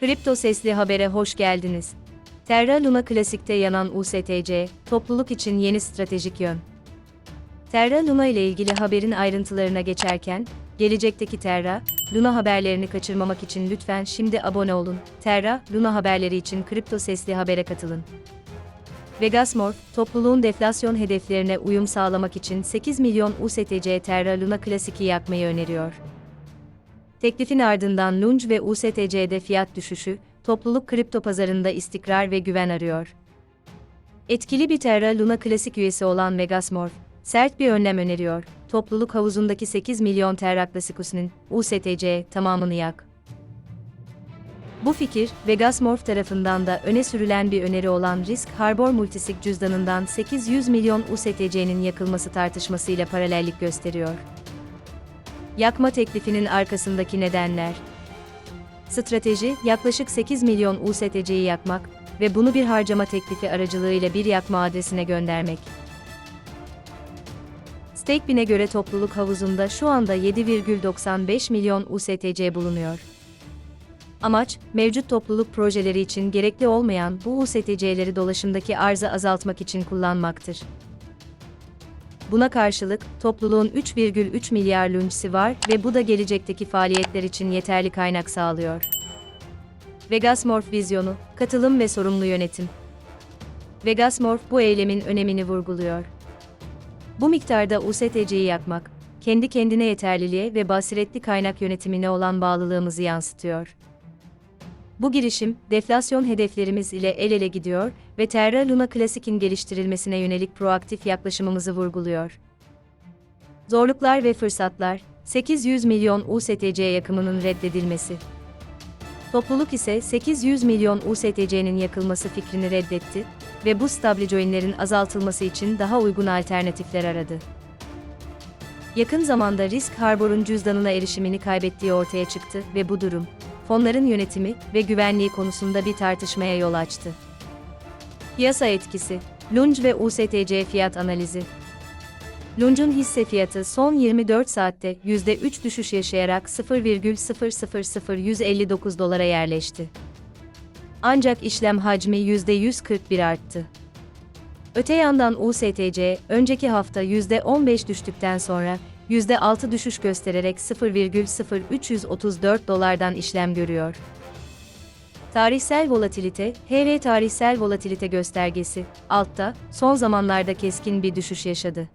Kripto Sesli Haber'e hoş geldiniz. Terra Luna Klasik'te yanan USTC, topluluk için yeni stratejik yön. Terra Luna ile ilgili haberin ayrıntılarına geçerken, gelecekteki Terra, Luna haberlerini kaçırmamak için lütfen şimdi abone olun. Terra, Luna haberleri için Kripto Sesli Haber'e katılın. Vegasmorph, topluluğun deflasyon hedeflerine uyum sağlamak için 8 milyon USTC Terra Luna Klasik'i yakmayı öneriyor. Teklifin ardından Lunge ve USTC'de fiyat düşüşü, topluluk kripto pazarında istikrar ve güven arıyor. Etkili bir Terra Luna Klasik üyesi olan Vegasmorph, sert bir önlem öneriyor. Topluluk havuzundaki 8 milyon Terra Classicus'un USTC tamamını yak. Bu fikir, Vegasmorph tarafından da öne sürülen bir öneri olan Risk Harbor Multisig cüzdanından 800 milyon USTC'nin yakılması tartışmasıyla paralellik gösteriyor. Yakma teklifinin arkasındaki nedenler. Strateji, yaklaşık 8 milyon USTC'yi yakmak ve bunu bir harcama teklifi aracılığıyla bir yakma adresine göndermek. Stakebin'e göre topluluk havuzunda şu anda 7,95 milyon USTC bulunuyor. Amaç, mevcut topluluk projeleri için gerekli olmayan bu USTC'leri dolaşımdaki arzı azaltmak için kullanmaktır. Buna karşılık, topluluğun 3,3 milyar lunchsi var ve bu da gelecekteki faaliyetler için yeterli kaynak sağlıyor. Vegasmorph vizyonu, katılım ve sorumlu yönetim. Vegasmorph bu eylemin önemini vurguluyor. Bu miktarda USTC'yi yakmak, kendi kendine yeterliliğe ve basiretli kaynak yönetimine olan bağlılığımızı yansıtıyor. Bu girişim, deflasyon hedeflerimiz ile el ele gidiyor ve Terra Luna Classic'in geliştirilmesine yönelik proaktif yaklaşımımızı vurguluyor. Zorluklar ve fırsatlar, 800 milyon USTC yakımının reddedilmesi. Topluluk ise 800 milyon USTC'nin yakılması fikrini reddetti ve bu stable joinlerin azaltılması için daha uygun alternatifler aradı. Yakın zamanda Risk Harbor'un cüzdanına erişimini kaybettiği ortaya çıktı ve bu durum, fonların yönetimi ve güvenliği konusunda bir tartışmaya yol açtı. Piyasa etkisi, Lunge ve USTC fiyat analizi. Lunge'un hisse fiyatı son 24 saatte %3 düşüş yaşayarak 0,000159 dolara yerleşti. Ancak işlem hacmi %141 arttı. Öte yandan USTC, önceki hafta %15 düştükten sonra %6 düşüş göstererek 0,0334 dolardan işlem görüyor. Tarihsel volatilite, HV tarihsel volatilite göstergesi, altta, son zamanlarda keskin bir düşüş yaşadı.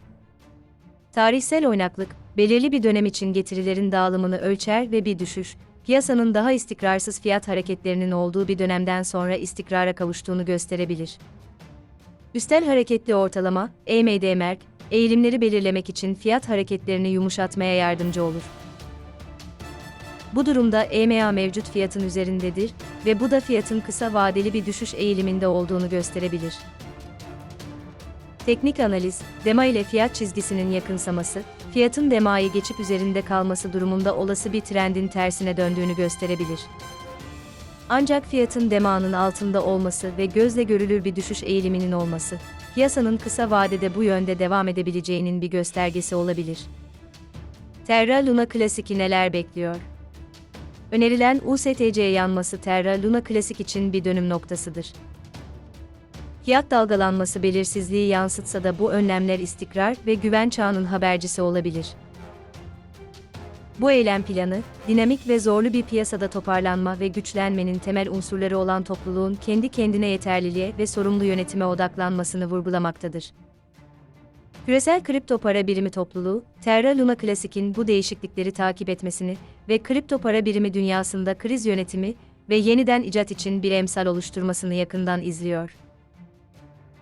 Tarihsel oynaklık, belirli bir dönem için getirilerin dağılımını ölçer ve bir düşüş, piyasanın daha istikrarsız fiyat hareketlerinin olduğu bir dönemden sonra istikrara kavuştuğunu gösterebilir. Üstel hareketli ortalama, EMD Merk, eğilimleri belirlemek için fiyat hareketlerini yumuşatmaya yardımcı olur. Bu durumda EMA mevcut fiyatın üzerindedir ve bu da fiyatın kısa vadeli bir düşüş eğiliminde olduğunu gösterebilir. Teknik analiz, DEMA ile fiyat çizgisinin yakınsaması, fiyatın DEMA'yı geçip üzerinde kalması durumunda olası bir trendin tersine döndüğünü gösterebilir. Ancak fiyatın demağının altında olması ve gözle görülür bir düşüş eğiliminin olması, piyasanın kısa vadede bu yönde devam edebileceğinin bir göstergesi olabilir. Terra Luna Classic'i neler bekliyor? Önerilen USTC yanması Terra Luna Classic için bir dönüm noktasıdır. Fiyat dalgalanması belirsizliği yansıtsa da bu önlemler istikrar ve güven çağının habercisi olabilir. Bu eylem planı, dinamik ve zorlu bir piyasada toparlanma ve güçlenmenin temel unsurları olan topluluğun kendi kendine yeterliliğe ve sorumlu yönetime odaklanmasını vurgulamaktadır. Küresel kripto para birimi topluluğu, Terra Luna Classic'in bu değişiklikleri takip etmesini ve kripto para birimi dünyasında kriz yönetimi ve yeniden icat için bir emsal oluşturmasını yakından izliyor.